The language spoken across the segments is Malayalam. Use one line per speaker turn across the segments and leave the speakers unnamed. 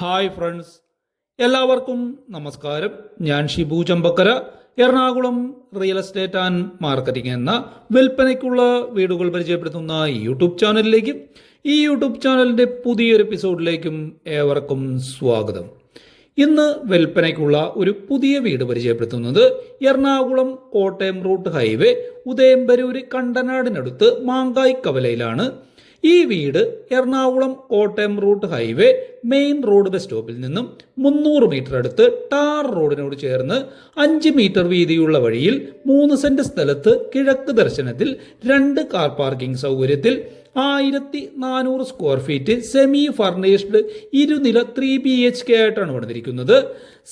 ഹായ് ഫ്രണ്ട്സ് എല്ലാവർക്കും നമസ്കാരം. ഞാൻ Shibu Champakkara. Ernakulam real estate and marketing എന്ന വിൽപ്പനയ്ക്കുള്ള വീടുകൾ പരിചയപ്പെടുത്തുന്ന യൂട്യൂബ് ചാനലിലേക്കും ഈ യൂട്യൂബ് ചാനലിന്റെ പുതിയൊരു എപ്പിസോഡിലേക്കും ഏവർക്കും സ്വാഗതം. ഇന്ന് വിൽപ്പനയ്ക്കുള്ള ഒരു പുതിയ വീട് പരിചയപ്പെടുത്തുന്നത് എറണാകുളം കോട്ടയം റൂട്ട് ഹൈവേ ഉദയംപരൂര് കണ്ടനാടിനടുത്ത് മാങ്കായ് കവലയിലാണ് ഈ വീട് Ernakulam Kottayam route highway main road bus സ്റ്റോപ്പിൽ നിന്നും മുന്നൂറ് മീറ്റർ അടുത്ത് ടാർ റോഡിനോട് ചേർന്ന് അഞ്ച് മീറ്റർ വീതിയുള്ള വഴിയിൽ മൂന്ന് സെന്റ് സ്ഥലത്ത് കിഴക്ക് ദർശനത്തിൽ രണ്ട് കാർ പാർക്കിംഗ് സൗകര്യത്തിൽ ആയിരത്തി നാനൂറ് സ്ക്വയർ ഫീറ്റ് സെമി ഫർണിഷ്ഡ് ഇരുനില ത്രീ ബി എച്ച് കെ ആയിട്ടാണ് പണിതിരിക്കുന്നത്.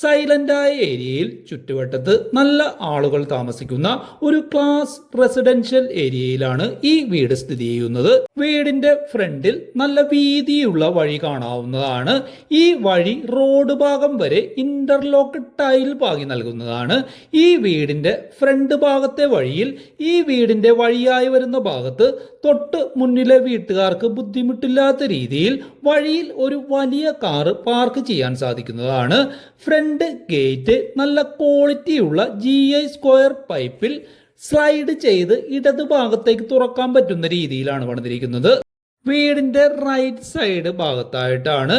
സൈലന്റായ ഏരിയയിൽ ചുറ്റുവട്ടത്ത് നല്ല ആളുകൾ താമസിക്കുന്ന ഒരു ക്ലാസ് റെസിഡൻഷ്യൽ ഏരിയയിലാണ് ഈ വീട് സ്ഥിതി ചെയ്യുന്നത്. വീടിന്റെ ഫ്രണ്ടിൽ നല്ല വീതിയുള്ള വഴി കാണാവുന്നതാണ്. ഈ വഴി റോഡ് ഭാഗം വരെ ഇന്റർലോക്ക് ടൈൽ പാകി നൽകുന്നതാണ്. ഈ വീടിന്റെ ഫ്രണ്ട് ഭാഗത്തെ വഴിയിൽ ഈ വീടിന്റെ വഴിയായി വരുന്ന ഭാഗത്ത് തൊട്ട് മുന്നിലെ വീട്ടുകാർക്ക് ബുദ്ധിമുട്ടില്ലാത്ത രീതിയിൽ വഴിയിൽ ഒരു വലിയ കാറ് പാർക്ക് ചെയ്യാൻ സാധിക്കുന്നതാണ്. ഫ്രണ്ട് ഗേറ്റ് നല്ല ക്വാളിറ്റിയുള്ള ജി ഐ സ്ക്വയർ പൈപ്പിൽ സ്ലൈഡ് ചെയ്ത് ഇടത് ഭാഗത്തേക്ക് തുറക്കാൻ പറ്റുന്ന രീതിയിലാണ് വന്നിരിക്കുന്നത്. വീടിന്റെ റൈറ്റ് സൈഡ് ഭാഗത്തായിട്ടാണ്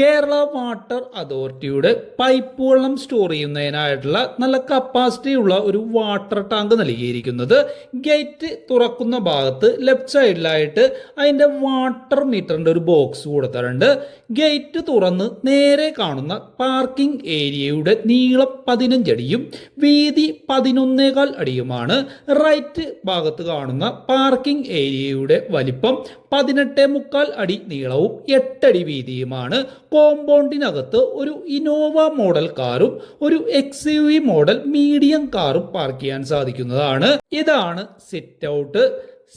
കേരള വാട്ടർ അതോറിറ്റിയുടെ പൈപ്പ് വെള്ളം സ്റ്റോർ ചെയ്യുന്നതിനായിട്ടുള്ള നല്ല കപ്പാസിറ്റി ഉള്ള ഒരു വാട്ടർ ടാങ്ക് നൽകിയിരിക്കുന്നത്. ഗേറ്റ് തുറക്കുന്ന ഭാഗത്ത് ലെഫ്റ്റ് സൈഡിലായിട്ട് അതിന്റെ വാട്ടർ മീറ്ററിന്റെ ഒരു ബോക്സ് കൊടുത്തിട്ടുണ്ട് ഗേറ്റ് തുറന്ന് നേരെ കാണുന്ന പാർക്കിംഗ് ഏരിയയുടെ നീളം പതിനഞ്ചടിയും വീതി പതിനൊന്നേകാൽ അടിയുമാണ്. റൈറ്റ് ഭാഗത്ത് കാണുന്ന പാർക്കിംഗ് ഏരിയയുടെ വലിപ്പം പതിനെട്ടേ മുക്കാൽ അടി നീളവും എട്ടടി വീതിയുമാണ്. കോമ്പൗണ്ടിനകത്ത് ഒരു ഇനോവ മോഡൽ കാറും ഒരു എക്സ് യു മോഡൽ മീഡിയം കാറും പാർക്ക് ചെയ്യാൻ സാധിക്കുന്നതാണ്. ഇതാണ് സിറ്റ് ഔട്ട്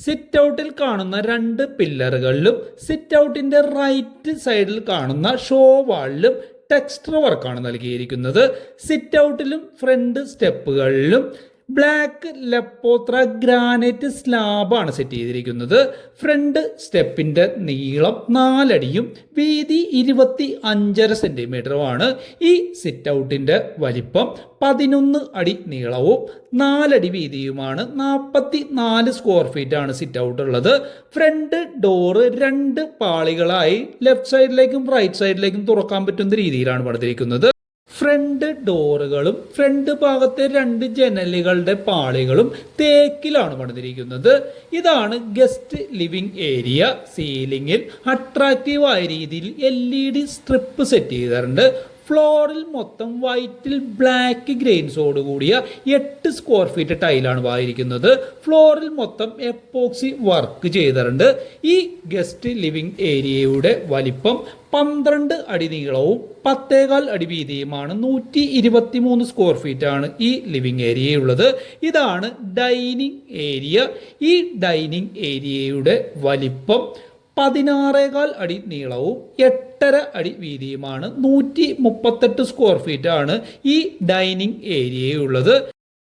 സിറ്റ് ഔട്ടിൽ കാണുന്ന രണ്ട് പില്ലറുകളിലും സിറ്റ് ഔട്ടിന്റെ റൈറ്റ് സൈഡിൽ കാണുന്ന ഷോ വാളിലും ടെക്സ്റ്റർ വർക്കാണ് നൽകിയിരിക്കുന്നത്. സിറ്റ് ഔട്ടിലും ഫ്രണ്ട് സ്റ്റെപ്പുകളിലും ബ്ലാക്ക് ലെപ്പോത്ര ഗ്രാനൈറ്റ് സ്ലാബാണ് സെറ്റ് ചെയ്തിരിക്കുന്നത്. ഫ്രണ്ട് സ്റ്റെപ്പിന്റെ നീളം നാലടിയും വീതി ഇരുപത്തി അഞ്ചര സെന്റിമീറ്ററുമാണ് ഈ സിറ്റ് ഔട്ടിന്റെ വലിപ്പം പതിനൊന്ന് അടി നീളവും നാലടി വീതിയുമാണ്. നാൽപ്പത്തി നാല് സ്ക്വയർ ഫീറ്റ് ആണ് സിറ്റ് ഔട്ട് ഉള്ളത്. ഫ്രണ്ട് ഡോറ് രണ്ട് പാളികളായി ലെഫ്റ്റ് സൈഡിലേക്കും റൈറ്റ് സൈഡിലേക്കും തുറക്കാൻ പറ്റുന്ന രീതിയിലാണ് പണിതിരിക്കുന്നത്. ഫ്രണ്ട് ഡോറുകളും ഫ്രണ്ട് ഭാഗത്തെ രണ്ട് ജനലുകളുടെ പാളികളും തേക്കിലാണ് പണിതിരിക്കുന്നത്. ഇതാണ് ഗസ്റ്റ് ലിവിംഗ് ഏരിയ. സീലിംഗിൽ അട്രാക്റ്റീവായ രീതിയിൽ L E D strip set ചെയ്തിട്ടുണ്ട്. ഫ്ലോറിൽ മൊത്തം വൈറ്റിൽ ബ്ലാക്ക് ഗ്രെയിൻസോട് കൂടിയ എട്ട് സ്ക്വയർ ഫീറ്റ് ടൈലാണ് വായിരിക്കുന്നത്. ഫ്ലോറിൽ മൊത്തം എപ്പോക്സി വർക്ക് ചെയ്തിട്ടുണ്ട്. ഈ ഗസ്റ്റ് ലിവിംഗ് ഏരിയയുടെ വലിപ്പം പന്ത്രണ്ട് അടി നീളവും പത്തേകാൽ അടി വീതിയുമാണ് നൂറ്റി ഇരുപത്തി മൂന്ന് സ്ക്വയർ ഫീറ്റ് ആണ് ഈ ലിവിംഗ് ഏരിയയുള്ളത്. ഇതാണ് ഡൈനിങ് ഏരിയ. ഈ ഡൈനിങ് ഏരിയയുടെ വലിപ്പം പതിനാറേകാൽ അടി നീളവും എട്ടര അടി വീതിയുമാണ് നൂറ്റി മുപ്പത്തെട്ട് സ്ക്വയർ ഫീറ്റ് ആണ് ഈ ഡൈനിങ് ഏരിയയുള്ളത്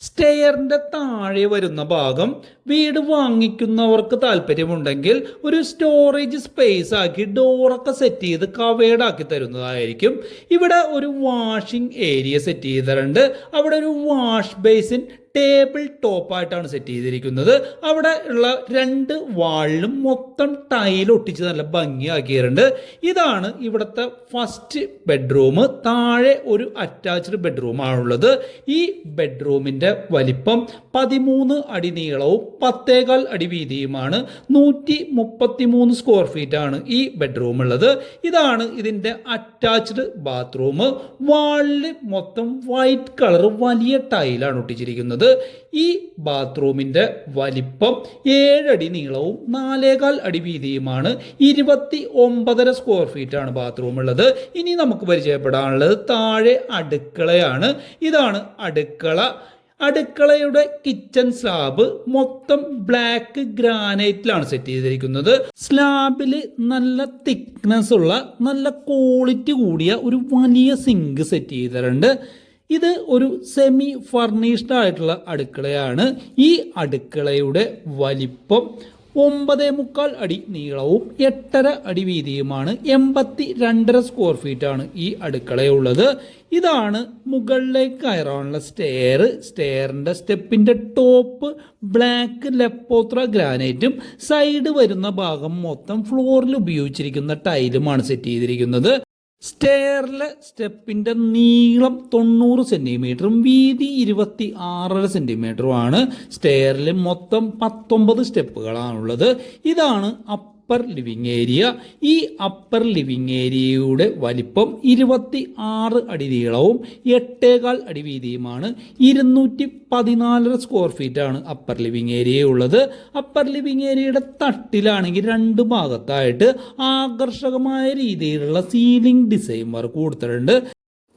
സ്റ്റെയറിന്റെ താഴെ വരുന്ന ഭാഗം വീട് വാങ്ങിക്കുന്നവർക്ക് താല്പര്യമുണ്ടെങ്കിൽ ഒരു സ്റ്റോറേജ് സ്പേസ് ആക്കി ഡോറൊക്കെ സെറ്റ് ചെയ്ത് കവേഡ് ആക്കി തരുന്നതായിരിക്കും. ഇവിടെ ഒരു വാഷിംഗ് ഏരിയ സെറ്റ് ചെയ്തിട്ടുണ്ട്. അവിടെ ഒരു വാഷ് ബേസിൻ ടേബിൾ ടോപ്പായിട്ടാണ് സെറ്റ് ചെയ്തിരിക്കുന്നത്. അവിടെ ഉള്ള രണ്ട് വാളിലും മൊത്തം ടൈൽ ഒട്ടിച്ച് നല്ല ഭംഗിയാക്കിയിട്ടുണ്ട്. ഇതാണ് ഇവിടുത്തെ ഫസ്റ്റ് ബെഡ്റൂം താഴെ ഒരു അറ്റാച്ച്ഡ് ബെഡ്റൂമാണുള്ളത് ഈ ബെഡ്റൂമിന്റെ വലിപ്പം പതിമൂന്ന് അടി നീളവും പത്തേകാൽ അടി വീതിയുമാണ്. നൂറ്റി മുപ്പത്തി മൂന്ന് സ്ക്വയർ ഫീറ്റ് ആണ് ഈ ബെഡ്റൂം ഉള്ളത്. ഇതാണ് ഇതിന്റെ അറ്റാച്ച്ഡ് ബാത്റൂം വാളിൽ മൊത്തം വൈറ്റ് കളർ വലിയ ടൈലാണ് ഒട്ടിച്ചിരിക്കുന്നത്. ഈ ബാത്റൂമിന്റെ വലിപ്പം ഏഴടി നീളവും നാലേകാൽ അടി വീതിയുമാണ്. ഇരുപത്തി ഒമ്പതര സ്ക്വയർ ഫീറ്റ് ആണ് ബാത്റൂം ഉള്ളത്. ഇനി നമുക്ക് പരിചയപ്പെടാനുള്ളത് താഴെ അടുക്കളയാണ്. ഇതാണ് അടുക്കള. അടുക്കളയുടെ കിച്ചൺ സ്ലാബ് മൊത്തം ബ്ലാക്ക് ഗ്രാനൈറ്റിലാണ് സെറ്റ് ചെയ്തിരിക്കുന്നത്. സ്ലാബിൽ നല്ല തിക്നെസ് ഉള്ള നല്ല ക്വാളിറ്റി കൂടിയ ഒരു വലിയ സിങ്ക് സെറ്റ് ചെയ്തിട്ടുണ്ട്. ഇത് ഒരു സെമി ഫർണിഷ്ഡ് ആയിട്ടുള്ള അടുക്കളയാണ്. ഈ അടുക്കളയുടെ വലിപ്പം ഒമ്പതേ മുക്കാൽ അടി നീളവും എട്ടര അടി വീതിയുമാണ് എൺപത്തി രണ്ടര സ്ക്വയർ ഫീറ്റ് ആണ് ഈ അടുക്കളയുള്ളത് ഇതാണ് മുകളിലേക്ക് കയറാനുള്ള സ്റ്റെയർ സ്റ്റെയറിന്റെ സ്റ്റെപ്പിന്റെ ടോപ്പ് ബ്ലാക്ക് ലെപ്പോത്ര ഗ്രാനൈറ്റും സൈഡ് വരുന്ന ഭാഗം മൊത്തം ഫ്ലോറിൽ ഉപയോഗിച്ചിരിക്കുന്ന ടൈലുമാണ് സെറ്റ് ചെയ്തിരിക്കുന്നത്. സ്റ്റെയറിലെ സ്റ്റെപ്പിന്റെ നീളം തൊണ്ണൂറ് സെന്റിമീറ്ററും വീതി ഇരുപത്തി ആറര സെന്റിമീറ്ററുമാണ്. സ്റ്റെയറിൽ മൊത്തം പത്തൊമ്പത് സ്റ്റെപ്പുകളാണുള്ളത്. ഇതാണ് അപ്പർ ലിവിങ് ഏരിയ ഈ അപ്പർ ലിവിങ് ഏരിയയുടെ വലിപ്പം ഇരുപത്തി ആറ് അടി നീളവും എട്ടേകാൽ അടി വീതിയുമാണ്. ഇരുന്നൂറ്റി പതിനാലര സ്ക്വയർ ഫീറ്റ് ആണ് അപ്പർ ലിവിങ് ഏരിയ ഉള്ളത്. അപ്പർ ലിവിങ് ഏരിയയുടെ തട്ടിലാണെങ്കിൽ രണ്ട് ഭാഗത്തായിട്ട് ആകർഷകമായ രീതിയിലുള്ള സീലിംഗ് ഡിസൈൻ വർക്ക് കൊടുത്തിട്ടുണ്ട്.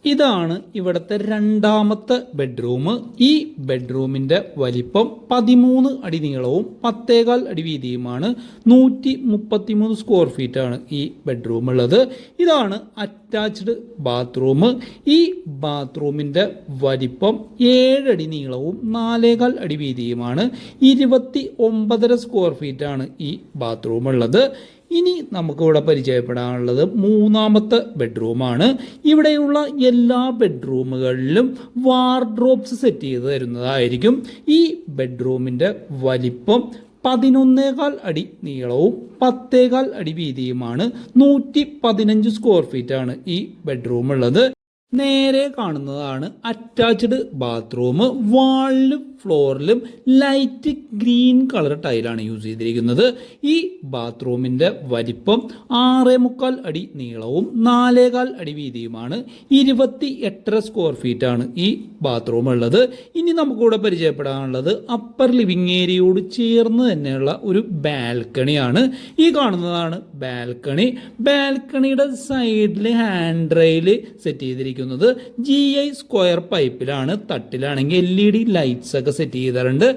ഇതാണ് ഇവിടുത്തെ രണ്ടാമത്തെ ബെഡ്റൂം ഈ ബെഡ്റൂമിന്റെ വലിപ്പം പതിമൂന്ന് അടി നീളവും പത്തേകാൽ അടി വീതിയുമാണ്. നൂറ്റി മുപ്പത്തിമൂന്ന് സ്ക്വയർ ഫീറ്റ് ആണ് ഈ ബെഡ്റൂം ഉള്ളത്. ഇതാണ് അറ്റാച്ച്ഡ് ബാത്റൂം ഈ ബാത്റൂമിന്റെ വലിപ്പം ഏഴടി നീളവും നാലേകാൽ അടി വീതിയുമാണ്. ഇരുപത്തി ഒമ്പതര സ്ക്വയർ ഫീറ്റ് ആണ് ഈ ബാത്റൂം ഉള്ളത്. ഇനി നമുക്കിവിടെ പരിചയപ്പെടാനുള്ളത് മൂന്നാമത്തെ ബെഡ്റൂമാണ്. ഇവിടെയുള്ള എല്ലാ ബെഡ്റൂമുകളിലും വാർഡ്രോബ്സ് സെറ്റ് ചെയ്ത് തരുന്നതായിരിക്കും. ഈ ബെഡ്റൂമിന്റെ വലിപ്പം പതിനൊന്നേകാൽ അടി നീളവും പത്തേകാൽ അടി വീതിയുമാണ്. നൂറ്റി പതിനഞ്ച് സ്ക്വയർ ഫീറ്റ് ആണ് ഈ ബെഡ്റൂം ഉള്ളത് നേരെ കാണുന്നതാണ് അറ്റാച്ച്ഡ് ബാത്റൂം. വാളിലും ഫ്ലോറിലും ലൈറ്റ് ഗ്രീൻ കളർ ടൈലാണ് യൂസ് ചെയ്തിരിക്കുന്നത്. ഈ ബാത്റൂമിന്റെ വലിപ്പം ആറേ മുക്കാൽ അടി നീളവും നാലേകാൽ അടി വീതിയുമാണ്. ഇരുപത്തി എട്ടര സ്ക്വയർ ഫീറ്റ് ആണ് ഈ ബാത്റൂം ഉള്ളത് ഇനി നമുക്കിവിടെ പരിചയപ്പെടാനുള്ളത് അപ്പർ ലിവിങ് ഏരിയയോട് ചേർന്ന് തന്നെയുള്ള ഒരു ബാൽക്കണിയാണ്. ഈ കാണുന്നതാണ് ബാൽക്കണി. ബാൽക്കണിയുടെ സൈഡിൽ ഹാൻഡ് റെയിൽ സെറ്റ് ചെയ്തിരിക്കുന്നത്. ജി ഐ സ്ക്വയർ പൈപ്പിലാണ്. തട്ടിലാണെങ്കിൽ എൽ ഇ ഡി ലൈറ്റ്സ് ഒക്കെ സെറ്റ് ചെയ്തിട്ടുണ്ട്.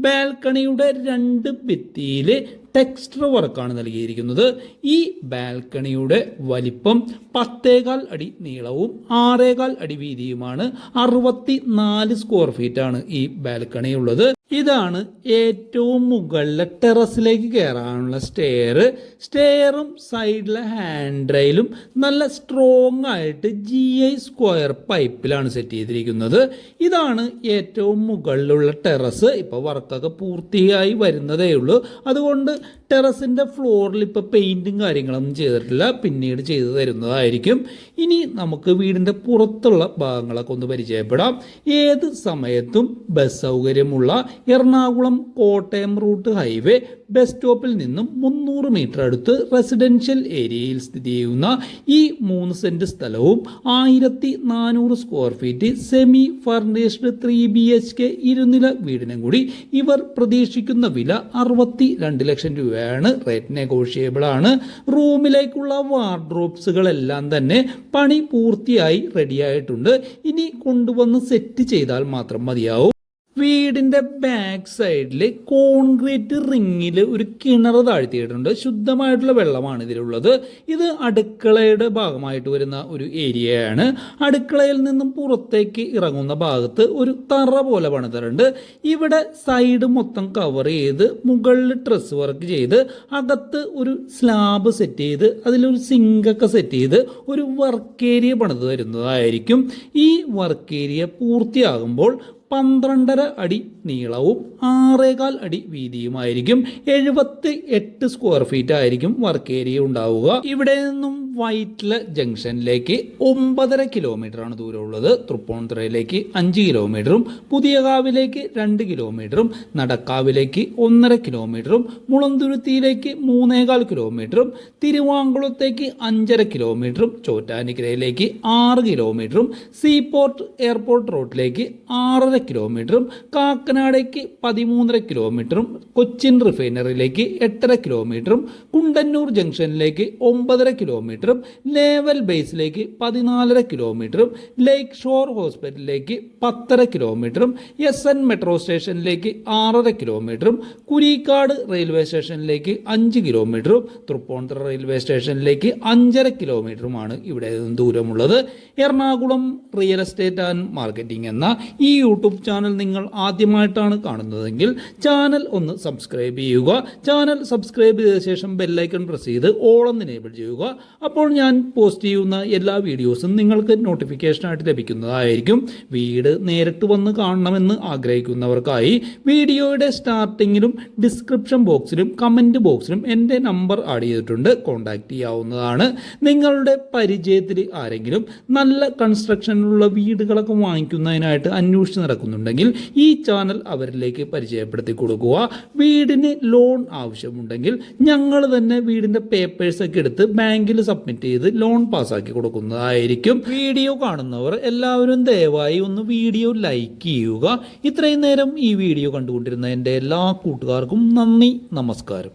ബാൽക്കണിയുടെ രണ്ട് ഭിത്തിയിൽ ടെക്സ്റ്റർ വർക്കാണ് നൽകിയിരിക്കുന്നത്. ഈ ബാൽക്കണിയുടെ വലിപ്പം പത്തേകാൽ അടി നീളവും ആറേകാൽ അടി വീതിയുമാണ്. അറുപത്തി നാല് സ്ക്വയർ ഫീറ്റാണ് ഈ ബാൽക്കണി ഉള്ളത് ഇതാണ് ഏറ്റവും മുകളിലെ ടെറസിലേക്ക് കയറാനുള്ള സ്റ്റെയർ സ്റ്റെയറും സൈഡിലെ ഹാൻഡ് റെയിലും നല്ല സ്ട്രോങ് ആയിട്ട് ജി ഐ സ്ക്വയർ പൈപ്പിലാണ് സെറ്റ് ചെയ്തിരിക്കുന്നത്. ഇതാണ് ഏറ്റവും മുകളിലുള്ള ടെറസ്. ഇപ്പോൾ വർക്കൊക്കെ പൂർത്തിയായി വരുന്നതേ ഉള്ളൂ. അതുകൊണ്ട് ടെറസിന്റെ ഫ്ലോറിൽ ഇപ്പോൾ പെയിന്റും കാര്യങ്ങളൊന്നും ചെയ്തിട്ടില്ല. പിന്നീട് ചെയ്തു തരുന്നതായിരിക്കും. ഇനി നമുക്ക് വീടിന്റെ പുറത്തുള്ള ഭാഗങ്ങളൊക്കെ ഒന്ന് പരിചയപ്പെടാം. ഏത് സമയത്തും ബസ് സൗകര്യമുള്ള Ernakulam Kottayam route highway bus സ്റ്റോപ്പിൽ നിന്നും മുന്നൂറ് മീറ്റർ അടുത്ത് റെസിഡൻഷ്യൽ ഏരിയയിൽ സ്ഥിതി ചെയ്യുന്ന ഈ മൂന്ന് സെന്റ് സ്ഥലവും ആയിരത്തി നാനൂറ് square feet semi furnished three B H K ഇരുനില വീടിനും കൂടി ഇവർ പ്രതീക്ഷിക്കുന്ന വില അറുപത്തി രണ്ട് ലക്ഷം രൂപയാണ്. റേറ്റ് നെഗോഷിയബിൾ ആണ്. റൂമിലേക്കുള്ള വാർഡ്രോബ്സുകളെല്ലാം തന്നെ പണി പൂർത്തിയായി റെഡിയായിട്ടുണ്ട് ഇനി കൊണ്ടുവന്ന് സെറ്റ് ചെയ്താൽ മാത്രം മതിയാവും. വീടിന്റെ ബാക്ക് സൈഡിൽ കോൺക്രീറ്റ് റിങ്ങിൽ ഒരു കിണർ താഴ്ത്തിയിട്ടുണ്ട്. ശുദ്ധമായിട്ടുള്ള വെള്ളമാണ് ഇതിലുള്ളത്. ഇത് അടുക്കളയുടെ ഭാഗമായിട്ട് വരുന്ന ഒരു ഏരിയയാണ്. അടുക്കളയിൽ നിന്നും പുറത്തേക്ക് ഇറങ്ങുന്ന ഭാഗത്ത് ഒരു തറ പോലെ പണിതറുണ്ട് ഇവിടെ സൈഡ് മൊത്തം കവർ ചെയ്ത് മുകളിൽ ഡ്രസ് വർക്ക് ചെയ്ത് അകത്ത് ഒരു സ്ലാബ് സെറ്റ് ചെയ്ത് അതിലൊരു സിങ്കൊക്കെ സെറ്റ് ചെയ്ത് ഒരു വർക്ക് ഏരിയ പണിത് തരുന്നതായിരിക്കും. ഈ വർക്ക് ഏരിയ പൂർത്തിയാകുമ്പോൾ പന്ത്രണ്ടര അടി നീളവും ആറേകാൽ അടി വീതിയുമായിരിക്കും. എഴുപത്തി എട്ട് സ്ക്വയർ ഫീറ്റ് ആയിരിക്കും വർക്ക് ഏരിയ ഉണ്ടാവുക. ഇവിടെ നിന്നും വൈറ്റ്ല ജംഗ്ഷനിലേക്ക് ഒമ്പതര കിലോമീറ്റർ ആണ് ദൂരമുള്ളത്. തൃപ്പൂണിത്തുറയിലേക്ക് അഞ്ച് കിലോമീറ്ററും പുതിയകാവിലേക്ക് രണ്ട് കിലോമീറ്ററും നടക്കാവിലേക്ക് ഒന്നര കിലോമീറ്ററും മുളന്തുരുത്തിയിലേക്ക് മൂന്നേകാൽ കിലോമീറ്ററും തിരുവാങ്കുളത്തേക്ക് അഞ്ചര കിലോമീറ്ററും ചോറ്റാനിക്കരയിലേക്ക് ആറ് കിലോമീറ്ററും സീപോർട്ട് എയർപോർട്ട് റോഡിലേക്ക് ആറര കിലോമീറ്ററും കാക്കനാടേക്ക് പതിമൂന്നര കിലോമീറ്ററും കൊച്ചിൻ റിഫൈനറിയിലേക്ക് എട്ടര കിലോമീറ്ററും കുണ്ടന്നൂർ ജംഗ്ഷനിലേക്ക് ഒമ്പതര കിലോമീറ്ററും നേവൽ ബേസിലേക്ക് പതിനാലര കിലോമീറ്ററും ലേക്ക് ഷോർ ഹോസ്പിറ്റലിലേക്ക് പത്തര കിലോമീറ്ററും എസ് എൻ മെട്രോ സ്റ്റേഷനിലേക്ക് ആറര കിലോമീറ്ററും കുരീക്കാട് റെയിൽവേ സ്റ്റേഷനിലേക്ക് അഞ്ച് കിലോമീറ്ററും തൃപ്പൂണിത്തുറ റെയിൽവേ സ്റ്റേഷനിലേക്ക് അഞ്ചര കിലോമീറ്ററുമാണ് ഇവിടെ ദൂരമുള്ളത്. Ernakulam real estate and marketing എന്ന ഈ യൂട്യൂബ് യൂട്യൂബ് ചാനൽ നിങ്ങൾ ആദ്യമായിട്ടാണ് കാണുന്നതെങ്കിൽ ചാനൽ ഒന്ന് സബ്സ്ക്രൈബ് ചെയ്യുക. ചാനൽ സബ്സ്ക്രൈബ് ചെയ്ത ശേഷം ബെല്ലൈക്കൺ പ്രസ് ചെയ്ത് ഓളം എനേബിൾ ചെയ്യുക. അപ്പോൾ ഞാൻ പോസ്റ്റ് ചെയ്യുന്ന എല്ലാ വീഡിയോസും നിങ്ങൾക്ക് നോട്ടിഫിക്കേഷനായിട്ട് ലഭിക്കുന്നതായിരിക്കും. വീട് നേരിട്ട് വന്ന് കാണണമെന്ന് ആഗ്രഹിക്കുന്നവർക്കായി വീഡിയോയുടെ സ്റ്റാർട്ടിങ്ങിലും ഡിസ്ക്രിപ്ഷൻ ബോക്സിലും കമന്റ് ബോക്സിലും എന്റെ നമ്പർ ആഡ് ചെയ്തിട്ടുണ്ട്. കോൺടാക്റ്റ് ചെയ്യാവുന്നതാണ്. നിങ്ങളുടെ പരിചയത്തിൽ ആരെങ്കിലും നല്ല കൺസ്ട്രക്ഷനിലുള്ള വീടുകളൊക്കെ വാങ്ങിക്കുന്നതിനായിട്ട് അന്വേഷിച്ച് നടക്കുന്നുണ്ടെങ്കിൽ ഈ ചാനൽ അവരിലേക്ക് പരിചയപ്പെടുത്തി കൊടുക്കുക. വീടിന് ലോൺ ആവശ്യമുണ്ടെങ്കിൽ ഞങ്ങൾ തന്നെ വീടിന്റെ പേപ്പേഴ്സൊക്കെ എടുത്ത് ബാങ്കിൽ സബ്മിറ്റ് ചെയ്ത് ലോൺ പാസ്സാക്കി കൊടുക്കുന്നതായിരിക്കും. വീഡിയോ കാണുന്നവർ എല്ലാവരും ദയവായി ഒന്ന് വീഡിയോ ലൈക്ക് ചെയ്യുക. ഇത്രയും നേരം ഈ വീഡിയോ കണ്ടുകൊണ്ടിരുന്ന എന്റെ എല്ലാ കൂട്ടുകാർക്കും നന്ദി നമസ്കാരം.